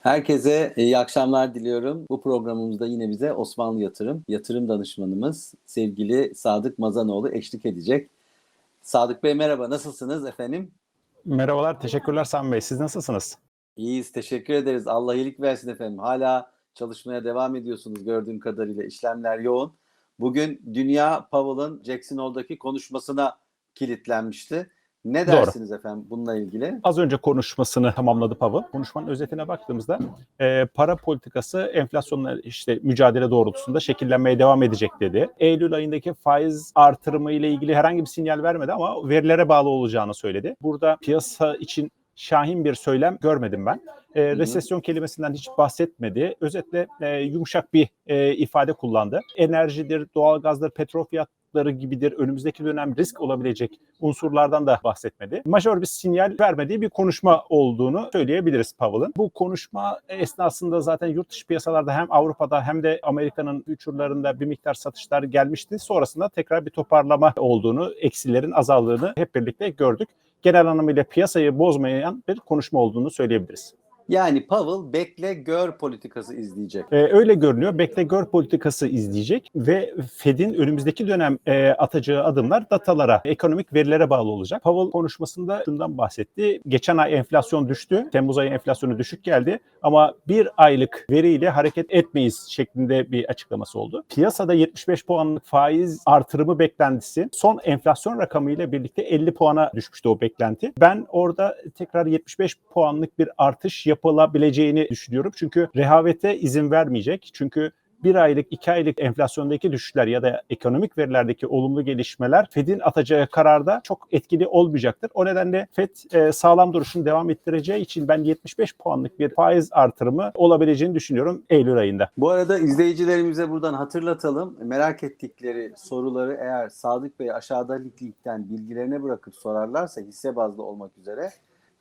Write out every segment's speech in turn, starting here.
Herkese iyi akşamlar diliyorum. Bu programımızda yine bize Osmanlı Yatırım, yatırım danışmanımız sevgili Sadık Mazanoğlu eşlik edecek. Sadık Bey merhaba, nasılsınız efendim? Merhabalar, teşekkürler Sami Bey. Siz nasılsınız? İyiyiz, teşekkür ederiz. Allah iyilik versin efendim. Hala çalışmaya devam ediyorsunuz gördüğüm kadarıyla. işlemler yoğun. Bugün Dünya Powell'ın Jackson Hole'daki konuşmasına kilitlenmişti. Ne Doğru. dersiniz efendim bununla ilgili? Az önce konuşmasını tamamladı Powell. Konuşmanın özetine baktığımızda e, para politikası enflasyonla işte mücadele doğrultusunda şekillenmeye devam edecek dedi. Eylül ayındaki faiz artırımı ile ilgili herhangi bir sinyal vermedi ama verilere bağlı olacağını söyledi. Burada piyasa için şahin bir söylem görmedim ben. E, hı. resesyon kelimesinden hiç bahsetmedi. Özetle e, yumuşak bir e, ifade kullandı. Enerjidir, doğalgazdır, petrol fiyatları gibidir. Önümüzdeki dönem risk olabilecek unsurlardan da bahsetmedi. Majör bir sinyal vermediği bir konuşma olduğunu söyleyebiliriz Powell'ın. Bu konuşma esnasında zaten yurt dışı piyasalarda hem Avrupa'da hem de Amerika'nın future'larında bir miktar satışlar gelmişti. Sonrasında tekrar bir toparlama olduğunu, eksilerin azaldığını hep birlikte gördük. Genel anlamıyla piyasayı bozmayan bir konuşma olduğunu söyleyebiliriz. Yani Powell bekle gör politikası izleyecek. Ee, öyle görünüyor. Bekle gör politikası izleyecek ve Fed'in önümüzdeki dönem e, atacağı adımlar datalara, ekonomik verilere bağlı olacak. Powell konuşmasında şundan bahsetti. Geçen ay enflasyon düştü. Temmuz ayı enflasyonu düşük geldi ama bir aylık veriyle hareket etmeyiz şeklinde bir açıklaması oldu. Piyasada 75 puanlık faiz artırımı beklentisi son enflasyon rakamıyla birlikte 50 puana düşmüştü o beklenti. Ben orada tekrar 75 puanlık bir artış yapılabileceğini düşünüyorum. Çünkü rehavete izin vermeyecek. Çünkü bir aylık, iki aylık enflasyondaki düşüşler ya da ekonomik verilerdeki olumlu gelişmeler Fed'in atacağı kararda çok etkili olmayacaktır. O nedenle Fed e, sağlam duruşunu devam ettireceği için ben 75 puanlık bir faiz artırımı olabileceğini düşünüyorum Eylül ayında. Bu arada izleyicilerimize buradan hatırlatalım. Merak ettikleri soruları eğer Sadık Bey aşağıda linkten bilgilerine bırakıp sorarlarsa hisse bazlı olmak üzere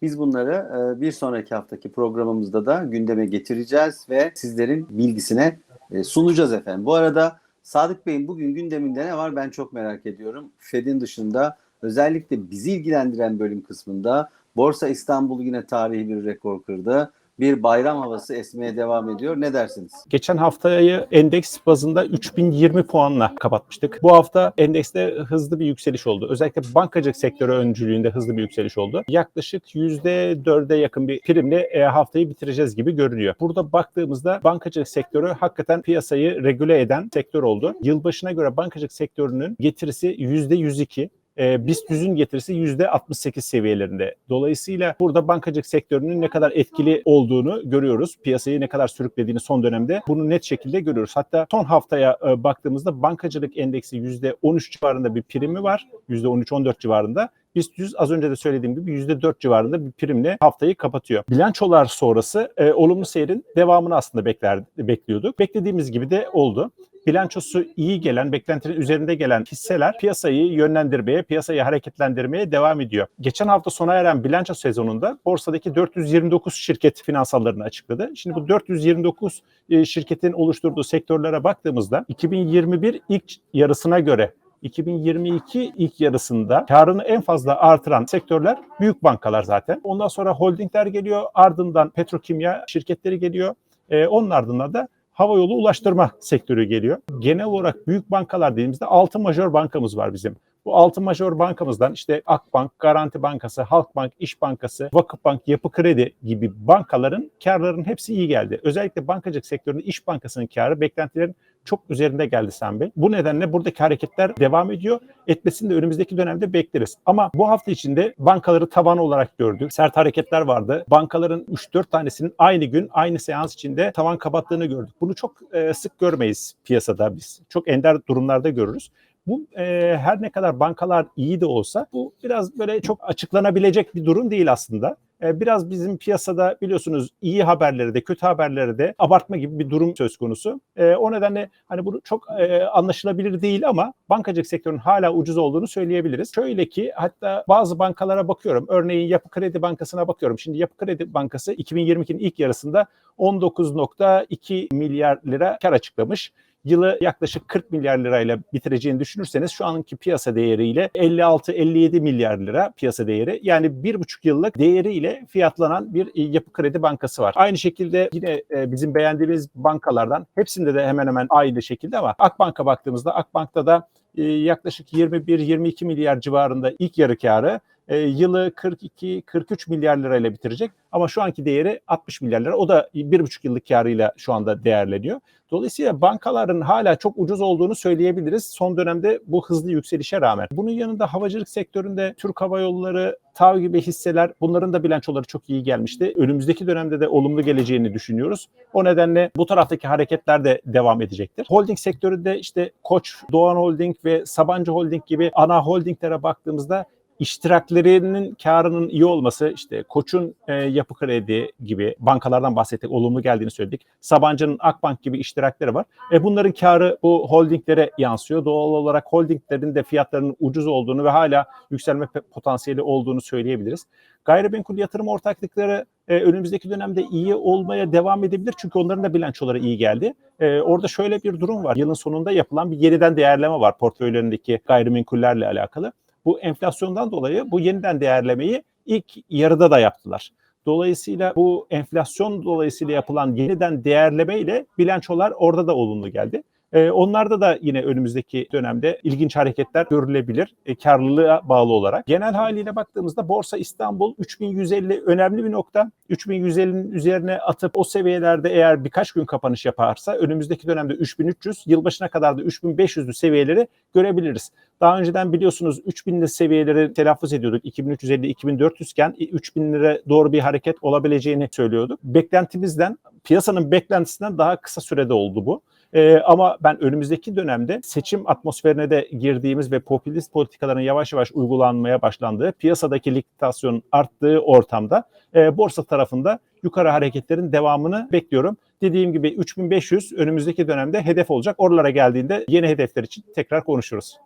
biz bunları e, bir sonraki haftaki programımızda da gündeme getireceğiz ve sizlerin bilgisine e, sunacağız efendim. Bu arada Sadık Bey'in bugün gündeminde ne var ben çok merak ediyorum. Fed'in dışında özellikle bizi ilgilendiren bölüm kısmında Borsa İstanbul yine tarihi bir rekor kırdı. Bir bayram havası esmeye devam ediyor. Ne dersiniz? Geçen haftayı endeks bazında 3020 puanla kapatmıştık. Bu hafta endekste hızlı bir yükseliş oldu. Özellikle bankacılık sektörü öncülüğünde hızlı bir yükseliş oldu. Yaklaşık %4'e yakın bir primle e, haftayı bitireceğiz gibi görünüyor. Burada baktığımızda bankacılık sektörü hakikaten piyasayı regüle eden sektör oldu. Yılbaşına göre bankacılık sektörünün getirisi %102 e, BIST 100'ün getirisi %68 seviyelerinde. Dolayısıyla burada bankacılık sektörünün ne kadar etkili olduğunu görüyoruz. Piyasayı ne kadar sürüklediğini son dönemde bunu net şekilde görüyoruz. Hatta son haftaya e, baktığımızda bankacılık endeksi %13 civarında bir primi var. %13-14 civarında. BIST 100 az önce de söylediğim gibi %4 civarında bir primle haftayı kapatıyor. Bilançolar sonrası e, olumlu seyrin devamını aslında bekler, bekliyorduk. Beklediğimiz gibi de oldu bilançosu iyi gelen, beklentinin üzerinde gelen hisseler piyasayı yönlendirmeye, piyasayı hareketlendirmeye devam ediyor. Geçen hafta sona eren bilanço sezonunda borsadaki 429 şirket finansallarını açıkladı. Şimdi bu 429 e, şirketin oluşturduğu sektörlere baktığımızda 2021 ilk yarısına göre 2022 ilk yarısında karını en fazla artıran sektörler büyük bankalar zaten. Ondan sonra holdingler geliyor, ardından petrokimya şirketleri geliyor. Ee, onun ardından da havayolu ulaştırma sektörü geliyor. Genel olarak büyük bankalar dediğimizde 6 majör bankamız var bizim. Bu 6 majör bankamızdan işte Akbank, Garanti Bankası, Halkbank, İş Bankası, Vakıfbank, Yapı Kredi gibi bankaların karlarının hepsi iyi geldi. Özellikle bankacılık sektöründe İş Bankası'nın karı beklentilerin çok üzerinde geldi Sen Bey. Bu nedenle buradaki hareketler devam ediyor. Etmesini de önümüzdeki dönemde bekleriz. Ama bu hafta içinde bankaları taban olarak gördük. Sert hareketler vardı. Bankaların 3-4 tanesinin aynı gün, aynı seans içinde tavan kapattığını gördük. Bunu çok e, sık görmeyiz piyasada biz. Çok ender durumlarda görürüz. Bu e, her ne kadar bankalar iyi de olsa bu biraz böyle çok açıklanabilecek bir durum değil aslında. E, biraz bizim piyasada biliyorsunuz iyi haberleri de kötü haberleri de abartma gibi bir durum söz konusu. E, o nedenle hani bu çok e, anlaşılabilir değil ama bankacılık sektörünün hala ucuz olduğunu söyleyebiliriz. Şöyle ki hatta bazı bankalara bakıyorum. Örneğin Yapı Kredi Bankası'na bakıyorum. Şimdi Yapı Kredi Bankası 2022'nin ilk yarısında 19.2 milyar lira kar açıklamış. Yılı yaklaşık 40 milyar lirayla bitireceğini düşünürseniz şu anki piyasa değeriyle 56-57 milyar lira piyasa değeri. Yani bir buçuk yıllık değeriyle fiyatlanan bir e, yapı kredi bankası var. Aynı şekilde yine e, bizim beğendiğimiz bankalardan hepsinde de hemen hemen aynı şekilde ama Akbank'a baktığımızda Akbank'ta da e, yaklaşık 21-22 milyar civarında ilk yarı karı e, yılı 42-43 milyar lirayla bitirecek ama şu anki değeri 60 milyar lira. O da bir buçuk yıllık karıyla şu anda değerleniyor. Dolayısıyla bankaların hala çok ucuz olduğunu söyleyebiliriz son dönemde bu hızlı yükselişe rağmen. Bunun yanında havacılık sektöründe Türk Hava Yolları, TAV gibi hisseler bunların da bilançoları çok iyi gelmişti. Önümüzdeki dönemde de olumlu geleceğini düşünüyoruz. O nedenle bu taraftaki hareketler de devam edecektir. Holding sektöründe işte Koç, Doğan Holding ve Sabancı Holding gibi ana holdinglere baktığımızda iştiraklerinin karının iyi olması işte Koç'un e, yapı kredi gibi bankalardan bahsettik olumlu geldiğini söyledik. Sabancı'nın Akbank gibi iştirakleri var. E bunların karı bu holdinglere yansıyor. Doğal olarak holdinglerin de fiyatlarının ucuz olduğunu ve hala yükselme potansiyeli olduğunu söyleyebiliriz. Gayrimenkul yatırım ortaklıkları e, önümüzdeki dönemde iyi olmaya devam edebilir. Çünkü onların da bilançoları iyi geldi. E, orada şöyle bir durum var. Yılın sonunda yapılan bir yeniden değerleme var portföylerindeki gayrimenkullerle alakalı. Bu enflasyondan dolayı bu yeniden değerlemeyi ilk yarıda da yaptılar. Dolayısıyla bu enflasyon dolayısıyla yapılan yeniden değerleme ile bilançolar orada da olumlu geldi. Ee, onlarda da yine önümüzdeki dönemde ilginç hareketler görülebilir e, karlılığa bağlı olarak. Genel haliyle baktığımızda Borsa İstanbul 3150 önemli bir nokta. 3150'nin üzerine atıp o seviyelerde eğer birkaç gün kapanış yaparsa önümüzdeki dönemde 3300, yılbaşına kadar da 3500'lü seviyeleri görebiliriz. Daha önceden biliyorsunuz 3000'li seviyeleri telaffuz ediyorduk. 2350-2400 iken 3000 lira doğru bir hareket olabileceğini söylüyorduk. Beklentimizden, piyasanın beklentisinden daha kısa sürede oldu bu. Ee, ama ben önümüzdeki dönemde seçim atmosferine de girdiğimiz ve popülist politikaların yavaş yavaş uygulanmaya başlandığı, piyasadaki likiditasyonun arttığı ortamda e, borsa tarafında yukarı hareketlerin devamını bekliyorum. Dediğim gibi 3500 önümüzdeki dönemde hedef olacak. Oralara geldiğinde yeni hedefler için tekrar konuşuruz.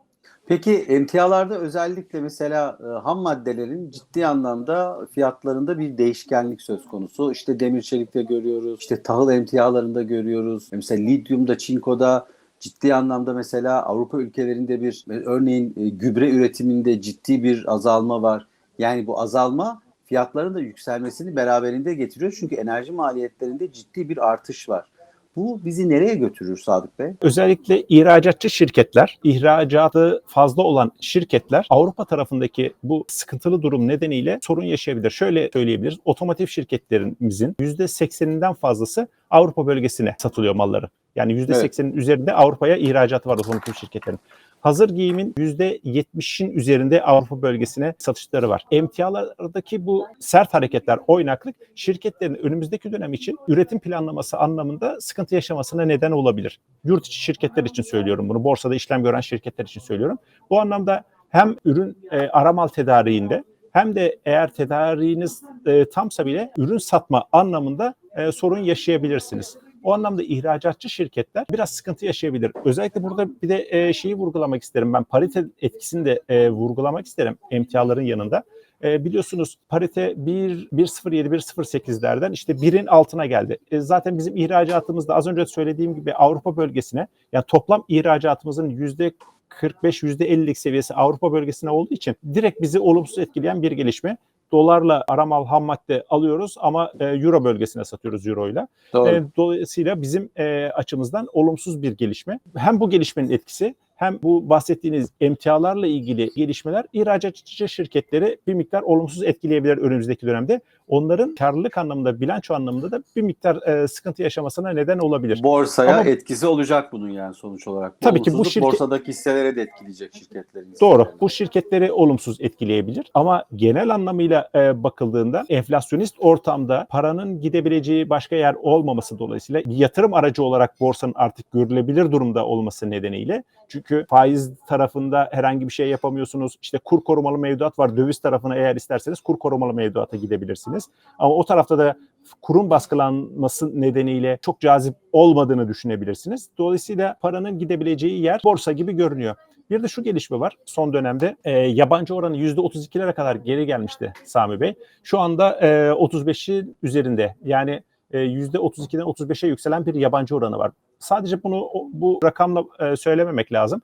Peki emtialarda özellikle mesela e, ham maddelerin ciddi anlamda fiyatlarında bir değişkenlik söz konusu. İşte demir çelikte görüyoruz, işte tahıl emtialarında görüyoruz. Mesela lityumda, çinkoda ciddi anlamda mesela Avrupa ülkelerinde bir örneğin e, gübre üretiminde ciddi bir azalma var. Yani bu azalma fiyatların da yükselmesini beraberinde getiriyor. Çünkü enerji maliyetlerinde ciddi bir artış var. Bu bizi nereye götürür Sadık Bey? Özellikle ihracatçı şirketler, ihracatı fazla olan şirketler Avrupa tarafındaki bu sıkıntılı durum nedeniyle sorun yaşayabilir. Şöyle söyleyebiliriz. Otomotiv şirketlerimizin %80'inden fazlası Avrupa bölgesine satılıyor malları. Yani %80'in üzerinde Avrupa'ya ihracatı var otomotiv şirketlerin. Hazır giyimin %70'in üzerinde Avrupa bölgesine satışları var. Emtialardaki bu sert hareketler, oynaklık şirketlerin önümüzdeki dönem için üretim planlaması anlamında sıkıntı yaşamasına neden olabilir. Yurt içi şirketler için söylüyorum bunu. Borsada işlem gören şirketler için söylüyorum. Bu anlamda hem ürün e, aramal tedariğinde hem de eğer tedariğiniz e, tamsa bile ürün satma anlamında e, sorun yaşayabilirsiniz. O anlamda ihracatçı şirketler biraz sıkıntı yaşayabilir. Özellikle burada bir de e, şeyi vurgulamak isterim. Ben parite etkisini de e, vurgulamak isterim emtiaların yanında. E, biliyorsunuz parite 1.07-1.08'lerden işte 1'in altına geldi. E, zaten bizim ihracatımızda az önce söylediğim gibi Avrupa bölgesine yani toplam ihracatımızın yüzde 45-50'lik seviyesi Avrupa bölgesine olduğu için direkt bizi olumsuz etkileyen bir gelişme. Dolarla aramal ham madde alıyoruz ama e, euro bölgesine satıyoruz euroyla. Doğru. E, dolayısıyla bizim e, açımızdan olumsuz bir gelişme. Hem bu gelişmenin etkisi hem bu bahsettiğiniz emtialarla ilgili gelişmeler ihracatçı şirketleri bir miktar olumsuz etkileyebilir önümüzdeki dönemde. Onların karlılık anlamında, bilanço anlamında da bir miktar e, sıkıntı yaşamasına neden olabilir. Borsaya Ama- etkisi olacak bunun yani sonuç olarak. Tabii ki bu şirket- borsadaki hisselere de etkileyecek şirketlerin. Doğru. Bu şirketleri olumsuz etkileyebilir. Ama genel anlamıyla e, bakıldığında enflasyonist ortamda paranın gidebileceği başka yer olmaması dolayısıyla bir yatırım aracı olarak borsanın artık görülebilir durumda olması nedeniyle çünkü faiz tarafında herhangi bir şey yapamıyorsunuz. İşte kur korumalı mevduat var. Döviz tarafına eğer isterseniz kur korumalı mevduata gidebilirsiniz. Ama o tarafta da kurun baskılanması nedeniyle çok cazip olmadığını düşünebilirsiniz. Dolayısıyla paranın gidebileceği yer borsa gibi görünüyor. Bir de şu gelişme var. Son dönemde e, yabancı oranı %32'lere kadar geri gelmişti Sami Bey. Şu anda e, 35'in üzerinde. Yani %32'den 35'e yükselen bir yabancı oranı var. Sadece bunu bu rakamla e, söylememek lazım.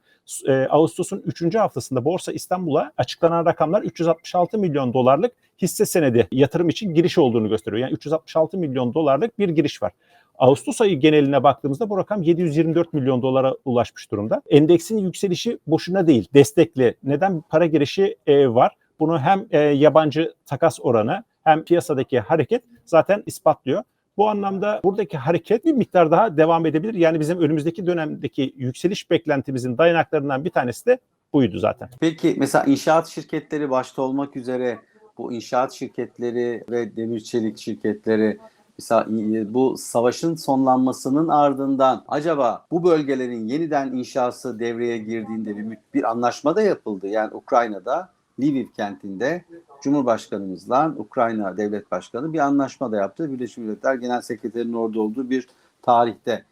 E, Ağustos'un 3. haftasında Borsa İstanbul'a açıklanan rakamlar 366 milyon dolarlık hisse senedi yatırım için giriş olduğunu gösteriyor. Yani 366 milyon dolarlık bir giriş var. Ağustos ayı geneline baktığımızda bu rakam 724 milyon dolara ulaşmış durumda. Endeksin yükselişi boşuna değil, destekli. Neden? Para girişi e, var. Bunu hem e, yabancı takas oranı hem piyasadaki hareket zaten ispatlıyor. Bu anlamda buradaki hareket bir miktar daha devam edebilir. Yani bizim önümüzdeki dönemdeki yükseliş beklentimizin dayanaklarından bir tanesi de buydu zaten. Peki mesela inşaat şirketleri başta olmak üzere bu inşaat şirketleri ve demir çelik şirketleri mesela bu savaşın sonlanmasının ardından acaba bu bölgelerin yeniden inşası devreye girdiğinde bir, bir anlaşma da yapıldı. Yani Ukrayna'da Lviv kentinde Cumhurbaşkanımızla Ukrayna Devlet Başkanı bir anlaşma da yaptı. Birleşmiş Milletler Genel Sekreterinin orada olduğu bir tarihte.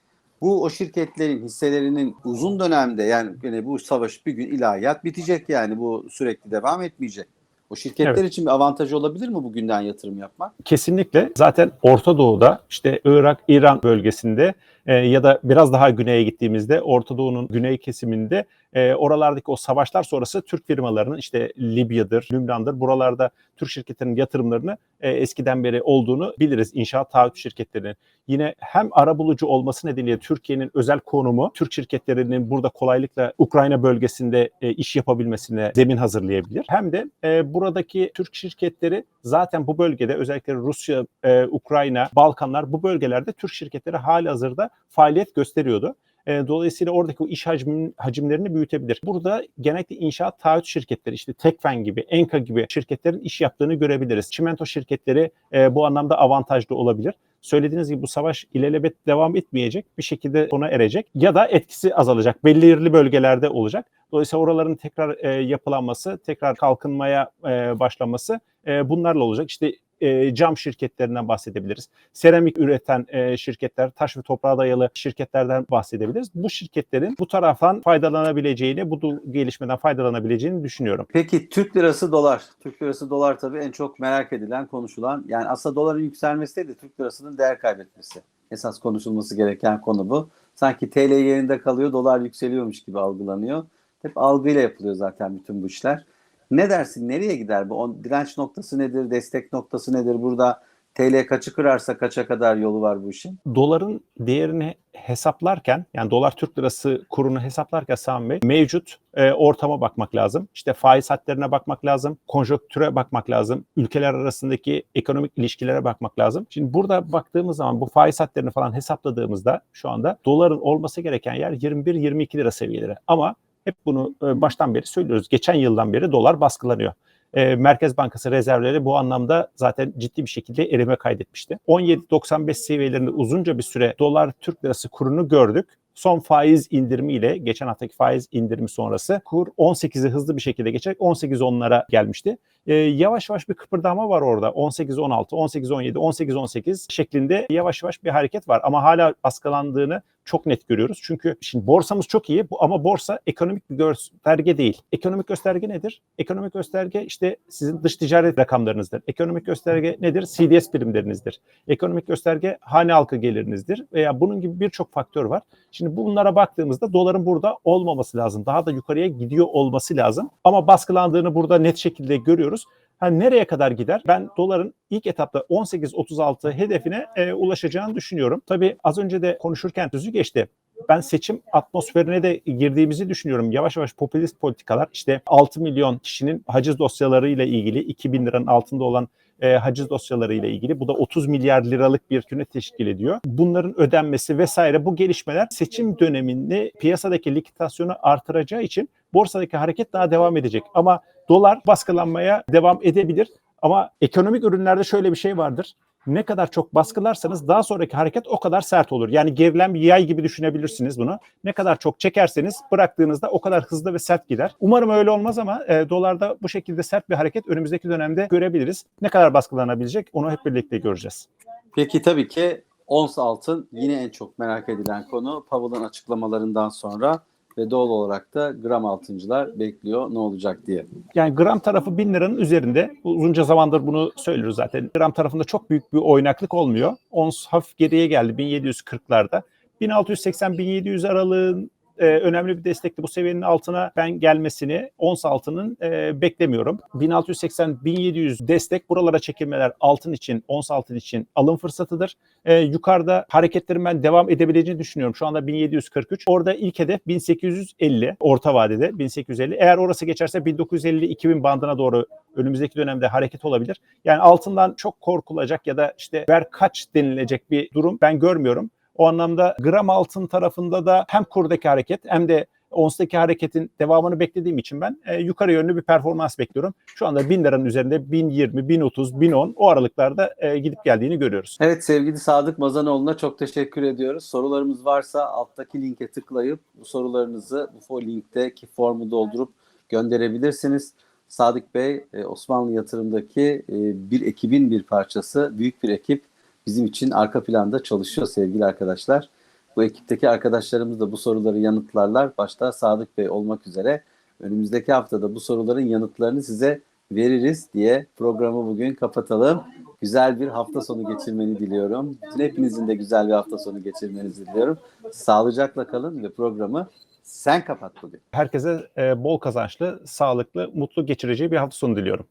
Bu o şirketlerin hisselerinin uzun dönemde yani yani bu savaş bir gün ilahiyat bitecek yani bu sürekli devam etmeyecek. O şirketler Evet. için bir avantajı olabilir mi bugünden yatırım yapmak? Kesinlikle zaten Orta Doğu'da işte Irak, İran bölgesinde e, ya da biraz daha güneye gittiğimizde Orta Doğu'nun güney kesiminde e, oralardaki o savaşlar sonrası Türk firmalarının işte Libya'dır, Lübnan'dır buralarda Türk şirketlerinin yatırımlarını e, eskiden beri olduğunu biliriz. İnşaat taahhüt şirketlerinin. Yine hem arabulucu olması nedeniyle Türkiye'nin özel konumu Türk şirketlerinin burada kolaylıkla Ukrayna bölgesinde e, iş yapabilmesine zemin hazırlayabilir. Hem de e, buradaki Türk şirketleri zaten bu bölgede özellikle Rusya, e, Ukrayna, Balkanlar bu bölgelerde Türk şirketleri hali hazırda faaliyet gösteriyordu. E, Dolayısıyla oradaki iş hacmin, hacimlerini büyütebilir. Burada genellikle inşaat taahhüt şirketleri işte Tekfen gibi, Enka gibi şirketlerin iş yaptığını görebiliriz. Çimento şirketleri e, bu anlamda avantajlı olabilir. Söylediğiniz gibi bu savaş ilelebet devam etmeyecek. Bir şekilde sona erecek ya da etkisi azalacak. Belirli bölgelerde olacak. Dolayısıyla oraların tekrar e, yapılanması, tekrar kalkınmaya e, başlaması e, bunlarla olacak. İşte e, cam şirketlerinden bahsedebiliriz. Seramik üreten e, şirketler, taş ve toprağa dayalı şirketlerden bahsedebiliriz. Bu şirketlerin bu taraftan faydalanabileceğini, bu gelişmeden faydalanabileceğini düşünüyorum. Peki Türk lirası dolar. Türk lirası dolar tabii en çok merak edilen, konuşulan. Yani aslında doların yükselmesi değil de Türk lirasının değer kaybetmesi. Esas konuşulması gereken konu bu. Sanki TL yerinde kalıyor, dolar yükseliyormuş gibi algılanıyor. Hep algıyla yapılıyor zaten bütün bu işler. Ne dersin? Nereye gider bu? O direnç noktası nedir? Destek noktası nedir? Burada TL kaçı kırarsa kaça kadar yolu var bu işin? Doların değerini hesaplarken yani dolar Türk lirası kurunu hesaplarken Sami Bey mevcut e, ortama bakmak lazım. İşte faiz hatlarına bakmak lazım. Konjonktüre bakmak lazım. Ülkeler arasındaki ekonomik ilişkilere bakmak lazım. Şimdi burada baktığımız zaman bu faiz hatlarını falan hesapladığımızda şu anda doların olması gereken yer 21-22 lira seviyeleri. Ama hep bunu e, baştan beri söylüyoruz. Geçen yıldan beri dolar baskılanıyor. E, Merkez Bankası rezervleri bu anlamda zaten ciddi bir şekilde erime kaydetmişti. 17.95 seviyelerinde uzunca bir süre dolar Türk lirası kurunu gördük. Son faiz indirimiyle geçen haftaki faiz indirimi sonrası kur 18'i hızlı bir şekilde geçerek 18-10'lara gelmişti. E, yavaş yavaş bir kıpırdama var orada. 18-16, 18-17, 18-18 şeklinde yavaş yavaş bir hareket var. Ama hala baskılandığını çok net görüyoruz. Çünkü şimdi borsamız çok iyi ama borsa ekonomik bir gösterge değil. Ekonomik gösterge nedir? Ekonomik gösterge işte sizin dış ticaret rakamlarınızdır. Ekonomik gösterge nedir? CDS primlerinizdir. Ekonomik gösterge hane halkı gelirinizdir veya bunun gibi birçok faktör var. Şimdi bunlara baktığımızda doların burada olmaması lazım. Daha da yukarıya gidiyor olması lazım. Ama baskılandığını burada net şekilde görüyoruz. Ha, nereye kadar gider? Ben doların ilk etapta 18.36 hedefine e, ulaşacağını düşünüyorum. Tabii az önce de konuşurken sözü geçti. Ben seçim atmosferine de girdiğimizi düşünüyorum. Yavaş yavaş popülist politikalar işte 6 milyon kişinin haciz dosyalarıyla ilgili 2000 liranın altında olan e, haciz dosyalarıyla ilgili. Bu da 30 milyar liralık bir küne teşkil ediyor. Bunların ödenmesi vesaire bu gelişmeler seçim döneminde piyasadaki likitasyonu artıracağı için borsadaki hareket daha devam edecek. Ama dolar baskılanmaya devam edebilir. Ama ekonomik ürünlerde şöyle bir şey vardır. Ne kadar çok baskılarsanız daha sonraki hareket o kadar sert olur. Yani gerilen bir yay gibi düşünebilirsiniz bunu. Ne kadar çok çekerseniz bıraktığınızda o kadar hızlı ve sert gider. Umarım öyle olmaz ama e, dolarda bu şekilde sert bir hareket önümüzdeki dönemde görebiliriz. Ne kadar baskılanabilecek onu hep birlikte göreceğiz. Peki tabii ki ons altın yine en çok merak edilen konu. Powell'ın açıklamalarından sonra ve doğal olarak da gram altıncılar bekliyor ne olacak diye. Yani gram tarafı 1000 liranın üzerinde. Uzunca zamandır bunu söylüyoruz zaten. Gram tarafında çok büyük bir oynaklık olmuyor. Ons hafif geriye geldi 1740'larda. 1680-1700 aralığın e, önemli bir destekli bu seviyenin altına ben gelmesini ons altının e, beklemiyorum. 1680-1700 destek buralara çekilmeler altın için, ons altın için alım fırsatıdır. E, yukarıda hareketlerin ben devam edebileceğini düşünüyorum. Şu anda 1743. Orada ilk hedef 1850 orta vadede 1850. Eğer orası geçerse 1950-2000 bandına doğru önümüzdeki dönemde hareket olabilir. Yani altından çok korkulacak ya da işte ver kaç denilecek bir durum ben görmüyorum. O anlamda gram altın tarafında da hem kurdaki hareket hem de onstaki hareketin devamını beklediğim için ben e, yukarı yönlü bir performans bekliyorum. Şu anda 1000 liranın üzerinde 1020, 1030, 1010 o aralıklarda e, gidip geldiğini görüyoruz. Evet sevgili Sadık Mazanoğlu'na çok teşekkür ediyoruz. Sorularımız varsa alttaki linke tıklayıp bu sorularınızı bu linkteki formu doldurup gönderebilirsiniz. Sadık Bey e, Osmanlı yatırımdaki e, bir ekibin bir parçası, büyük bir ekip bizim için arka planda çalışıyor sevgili arkadaşlar. Bu ekipteki arkadaşlarımız da bu soruları yanıtlarlar. Başta Sadık Bey olmak üzere önümüzdeki haftada bu soruların yanıtlarını size veririz diye programı bugün kapatalım. Güzel bir hafta sonu geçirmeni diliyorum. Bütün hepinizin de güzel bir hafta sonu geçirmenizi diliyorum. Sağlıcakla kalın ve programı sen kapat bugün. Herkese e, bol kazançlı, sağlıklı, mutlu geçireceği bir hafta sonu diliyorum.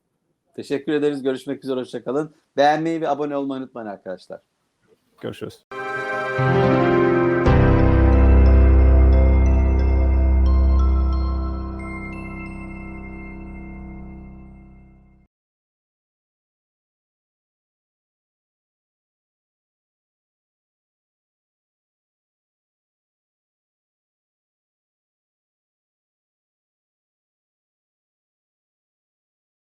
Teşekkür ederiz. Görüşmek üzere. Hoşçakalın. Beğenmeyi ve abone olmayı unutmayın arkadaşlar. Görüşürüz.